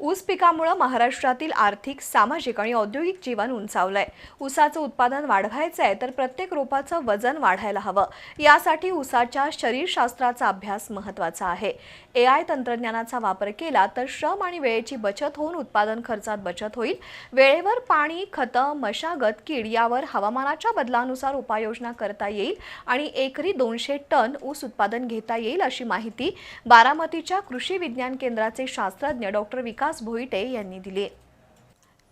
ऊस पिकामुळे महाराष्ट्रातील आर्थिक सामाजिक आणि औद्योगिक जीवन उंचावलंय. ऊसाचं उत्पादन वाढवायचं आहे तर प्रत्येक रोपाचं वजन वाढायला हवं. यासाठी ऊसाच्या शरीरशास्त्राचा अभ्यास महत्त्वाचा आहे. ए आय तंत्रज्ञानाचा वापर केला तर श्रम आणि वेळेची बचत होऊन उत्पादन खर्चात बचत होईल. वेळेवर पाणी खतं मशागत कीड यावर हवामानाच्या बदलानुसार उपाययोजना करता येईल आणि एकरी दोनशे टन ऊस उत्पादन घेता येईल अशी माहिती बारामतीच्या कृषी विज्ञान केंद्राचे शास्त्रज्ञ डॉक्टर विकास भोईटे यांनी दिली.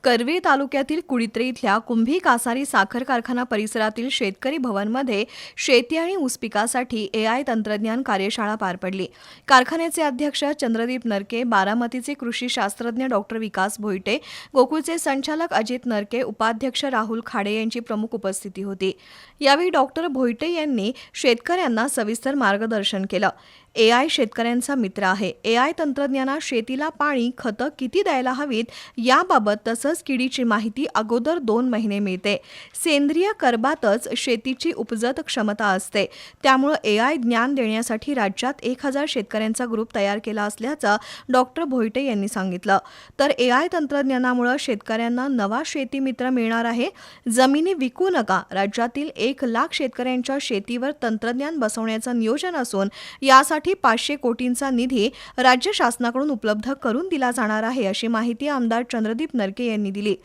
कर्वे तालुक्यातील कुडित्रे इथल्या कुंभी कासारी साखर कारखाना परिसरातील शेतकरी भवनमध्ये शेती आणि ऊस पिकासाठी ए आय तंत्रज्ञान कार्यशाळा पार पडली. कारखान्याचे अध्यक्ष चंद्रदीप नरके बारामतीचे कृषी शास्त्रज्ञ डॉक्टर विकास भोईटे गोकुळचे संचालक अजित नरके उपाध्यक्ष राहुल खाडे यांची प्रमुख उपस्थिती होती. यावेळी डॉक्टर भोईटे यांनी शेतकऱ्यांना सविस्तर मार्गदर्शन केलं. ए आय शेतकऱ्यांचा मित्र आहे. ए आय तंत्रज्ञानात शेतीला पाणी खतं किती द्यायला हवीत याबाबत तसंच किडीची माहिती अगोदर दोन महिने मिळते. सेंद्रिय कर्बातच शेतीची उपजत क्षमता असते. त्यामुळं ए आय ज्ञान देण्यासाठी राज्यात एक हजार शेतकऱ्यांचा ग्रुप तयार केला असल्याचं डॉक्टर भोईटे यांनी सांगितलं. तर ए आय तंत्रज्ञानामुळं शेतकऱ्यांना नवा शेती मित्र मिळणार आहे. जमिनी विकू नका. राज्यातील एक लाख शेतकऱ्यांच्या शेतीवर तंत्रज्ञान बसवण्याचं नियोजन असून यासाठी पाचशे कोटींचा निधी राज्य शासनाकडून उपलब्ध करून दिला जाणार आहे अशी माहिती आमदार चंद्रदीप नरके यांनी दिली.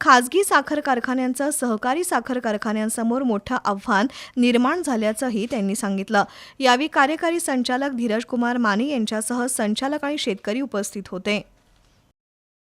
खासगी साखर कारखान्यांचं सहकारी साखर कारखान्यांसमोर मोठं आव्हान निर्माण झाल्याचंही त्यांनी सांगितलं. यावेळी कार्यकारी संचालक धीरज कुमार माने यांच्यासह संचालक आणि शेतकरी उपस्थित होते.